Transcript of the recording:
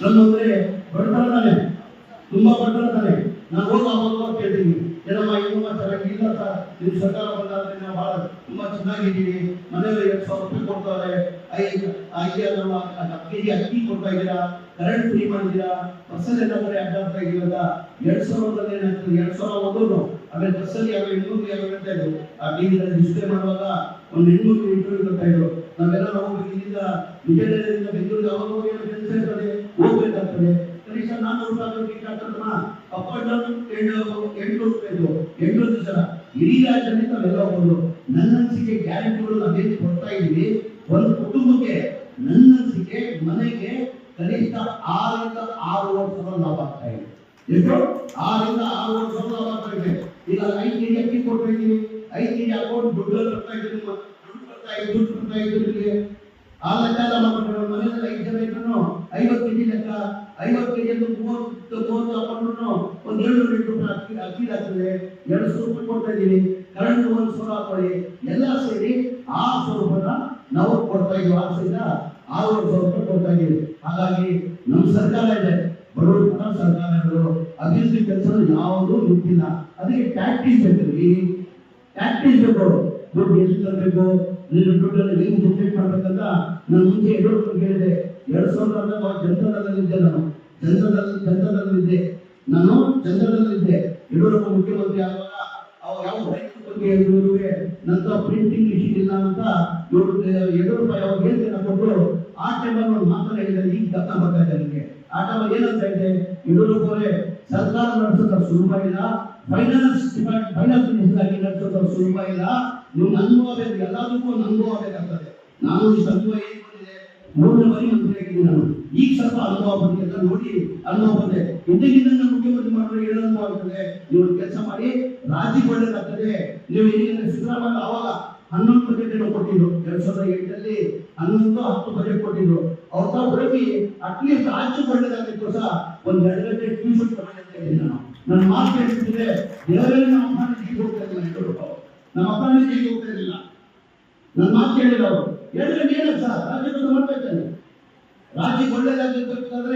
ಬಡತನ ತಾನೆ ತುಂಬಾ ಬಡತನ ತಾನೆ ನಾನು ಹೋಗಿ ಕೇಳ್ತೀನಿ, ಏನಮ್ಮ ಏನಮ್ಮ ಚೆನ್ನಾಗಿ ಇಲ್ಲ ಸರ್ ನಿಮ್ಮ ಸರ್ಕಾರ ಬಂದಾದ್ರೆ ನಾವು ಬಹಳ ತುಂಬಾ ಚೆನ್ನಾಗಿದ್ದೀವಿ ಮನೇಲಿ ಎರಡು ಸಾವಿರ ರೂಪಾಯಿ ಕೊಡ್ತಾರೆ ಐದು ಐದು ಹತ್ತು ಕೆಜಿ ಅಕ್ಕಿ ಕೊಡ್ತಾ ಇದ್ದೀರಾ? ಕರೆಂಟ್ ಫ್ರೀ ಮಾಡಿದ್ದೀರಾ? ಬಸ್ಸಲ್ಲಿ ಎಲ್ಲ ಕಡೆ ಅಡ್ಡಾಡ್ತಾ ಇದೀವಲ್ಲ ಎರಡ್ ಸಾವಿರದಲ್ಲಿ ಏನಾಗ್ತದೆ? ಎರಡ್ ಸಾವಿರ ಹೋದ್ರು ಆಮೇಲೆ ಬಸ್ಸಲ್ಲಿ ಯಾವ ಹೆಣ್ಮಕ್ಳು ಯಾವ ಹೇಳ್ತಾ ಇದ್ರು. ಆ ಟಿವಿನಲ್ಲಿ ಡಿಸ್ಪ್ಲೇ ಮಾಡುವಾಗ ಒಂದು ಇನ್ನೂರು ಇಂಟರ್ವ್ಯೂ ಕೊಡ್ತಾ ಇದ್ರು. ನಾವೆಲ್ಲ ಹೋಗ್ಬೇಕು ಇಲ್ಲಿಂದ ವಿಜಯನಗರದಿಂದ ಇರ್ತದೆ ಹೋಗ್ಬೇಕಾಗ್ತದೆ ಕನಿಷ್ಠ ನಾನ್ನೂರು ರೂಪಾಯಿ ಹಾಕೋಣ ಅಪ್ ಅಂಡ್ ಡೌನ್ ಎಂಟು ಎಂಟುನೂರು ರೂಪಾಯಿ ಇದು ಎಂಟು ದಿವಸ ಇಡೀ ರಾಜ್ಯದಲ್ಲಿ ನಾವೆಲ್ಲ ಹೋಗೋದು. ನನ್ನ ಅನಿಸಿಕೆ ಗ್ಯಾರಂಟಿಗಳು ನಾವೇನು ಕೊಡ್ತಾ ಇದೀವಿ ಒಂದು ಕುಟುಂಬಕ್ಕೆ ನನ್ನ ಅನಿಸಿಕೆ ಮನೆಗೆ ಕನಿಷ್ಠ ಆರರಿಂದ ಆರು ವರ್ಷ ಲಾಭ ಆಗ್ತಾ ಇದೆ. ಎಷ್ಟು? ಆರರಿಂದ ಆರು ವರ್ಷ ಲಾಭ ಆಗ್ತಾ ಇದೆ. ಈಗ ಐದು ಕೆಜಿ ಅಕ್ಕಿ ಕೊಡ್ತಾ ಐದು ಕೆಜಿ ಅಕೌಂಟ್ ದುಡ್ಡು ಬರ್ತಾ ಇದ್ದೀವಿ ದುಡ್ಡು ಬರ್ತಾ ಇದೆ ದುಡ್ಡು ಬರ್ತಾ ಇದೆ ನಿಮಗೆ. ಆ ಲೆಕ್ಕ ಎಲ್ಲ ಐವತ್ತು ಕೆಜಿ ಲೆಕ್ಕ ಐವತ್ತು ಕೆಜಿ ಮೂವತ್ತು ಮೂವತ್ತು ಹಾಕೊಂಡ್ರು ಒಂದು ಏಳ್ನೂರು ಎಂಟು ಅಕ್ಕಿ ಅಕ್ಕಿ ಆಗ್ತದೆ ಎರಡು ಸಾವಿರ ರೂಪಾಯಿ ಕೊಡ್ತಾ ಇದ್ದೀನಿ. ಕರೆಂಟ್ ಒಂದು ಸಾವಿರ ಹಾಕೊಳ್ಳಿ. ಎಲ್ಲ ಸೇರಿ ಆ ಸಾವಿರ ನಾವು ಕೊಡ್ತಾ ಇದ್ದೀವಿ. ಆಸೆಯಿಂದ ಆರು ಸಾವಿರ ಕೊಡ್ತಾ ಇದ್ದೀವಿ. ಹಾಗಾಗಿ ನಮ್ಮ ಸರ್ಕಾರ ಇದೆ. ಬಡವರು ಸರ್ಕಾರಗಳು ಅಭಿವೃದ್ಧಿ ಕೆಲಸ ಯಾವುದೂ ನಿಂತಿಲ್ಲ. ಅದಕ್ಕೆ ಟ್ಯಾಕ್ಟೀಸ್ ಬೇಕು ಟ್ಯಾಕ್ಟೀಸ್ ಬೇಕು ದುಡ್ಡು ಎಷ್ಟು ತರಬೇಕು? ನೀನು ದುಡ್ಡನ್ನು ಹೆಂಗ್ ಜನರೇಟ್ ಮಾಡ್ಬೇಕಂತ ನಾನು ಮುಂಚೆ ಎರಡು ಕೇಳಿದೆ ಎರಡು ಸಾವಿರದ ಹದಿನಾರು ಜನತಾದಲ್ಲಿದ್ದೆ ನಾನು. ಜನತಾದಲ್ಲಿ ಜನತಾದಲ್ಲಿದ್ದೆ ನಾನು ಜನತಾದಲ್ಲಿದ್ದೆ ಯಡಿಯೂರಪ್ಪ ಮುಖ್ಯಮಂತ್ರಿ ಆಗುವಾಗ ಅವ್ರು ಯಾವ ರೈತರ ಬಗ್ಗೆ ಹೇಳಿದ್ರು ನಂತರ ಪ್ರಿಂಟಿಂಗ್ ಮಿಷಿನ್ ಇಲ್ಲ ಅಂತ ಯಡಿಯೂರಪ್ಪ ಯಾವಾಗ ಹೇಳ್ತೇನೆ ಕೊಟ್ಟರು ಆ ಟೈಮಲ್ಲಿ ಒಂದು ಮಾತನ್ನ ಹೇಳಿದ್ದಾರೆ ಈಗ ಗಮನ ಬರ್ತಾ ಇದೆ ನನಗೆ ಆ ಟೈಮಲ್ಲಿ ಏನಂತ ಇದೆ ಇದನ್ನು ಅವರೇ ಸರ್ಕಾರ ನಡೆಸೋದು ಸುಲಭ ಇಲ್ಲ ಫೈನಾನ್ಸ್ ಡಿಪಾರ್ಟ್ ಫೈನಾನ್ಸ್ ಮಿನಿಸ್ಟರ್ ಆಗಿ ನಡೆಸೋದು ಸುಲಭ ಇಲ್ಲ ನೀವು ಆಗಬೇಕು ಎಲ್ಲದಕ್ಕೂ ಒಂದು ಆಗಬೇಕಾಗ್ತದೆ ನಾನು ಈ ಸಂಭವ ಏನ್ ಬಂದಿದೆ ಮೂರನೇ ಬಾರಿ ಮಂತ್ರಿ ಆಗಿದ್ದೀನಿ ನಾನು. ಈಗ ಸ್ವಲ್ಪ ಅನುಭವ ಬಂದಿದೆ. ಅಂತ ನೋಡಿ ಅನುಭವ ಬಂದೆ ಇದಕ್ಕಿದ್ದಂಗೆ ಮುಖ್ಯಮಂತ್ರಿ ಮಾಡಿದ್ರೆ ಏನು ಅನುಭವ ಆಗ್ತದೆ? ನೀವು ಕೆಲಸ ಮಾಡಿ ರಾಜ್ಯಕ್ಕೆ ಒಳ್ಳೇದಾಗ್ತದೆ ನೀವು ಈಗ ಸಿದ್ದರಾಮಯ್ಯ ಅವಾಗ ಹನ್ನೊಂದು ಏನೋ ಕೊಟ್ಟಿದ್ರು. ಎರಡ್ ಸಾವಿರದ ಎಂಟಲ್ಲಿ ಹನ್ನೊಂದು, ಹತ್ತು ಬಜೆಟ್ ಕೊಟ್ಟಿದ್ರು. ಅವ್ರ ಹೊರಗಿ ಅಟ್ಲೀಸ್ಟ್ ಆಚು ಒಳ್ಳೇದಾಗಬೇಕು ಸಹ ಒಂದ್ ಎರಡು ಗಂಟೆ ಟ್ಯೂಷನ್ ತಗೊಂಡಿದ್ದೆ ನಾನು ನನ್ನ ಮಾತು ಹೇಳ್ತಿದ್ರೆ ದೇವರಲ್ಲಿ ನಮ್ಮ ಅಪ್ಪನ ಜೀವಿಗೆ ಹೋಗ್ತಾ ಇಲ್ಲ ನಮ್ಮ ಅಪ್ಪನ ಜೀವಿಗೆ ಹೋಗ್ತಾ ಇರಲಿಲ್ಲ. ನನ್ನ ಮಾತು ಕೇಳಿಲ್ಲ ಅವರು. ಎರಡು ಗಂಟೆ ಸರ್. ರಾಜ್ಯಕ್ಕೆ ಮಾಡ್ತಾ ಇದ್ದಾನೆ. ರಾಜ್ಯಕ್ಕೆ ಒಳ್ಳೇದಾಗಬೇಕಾದ್ರೆ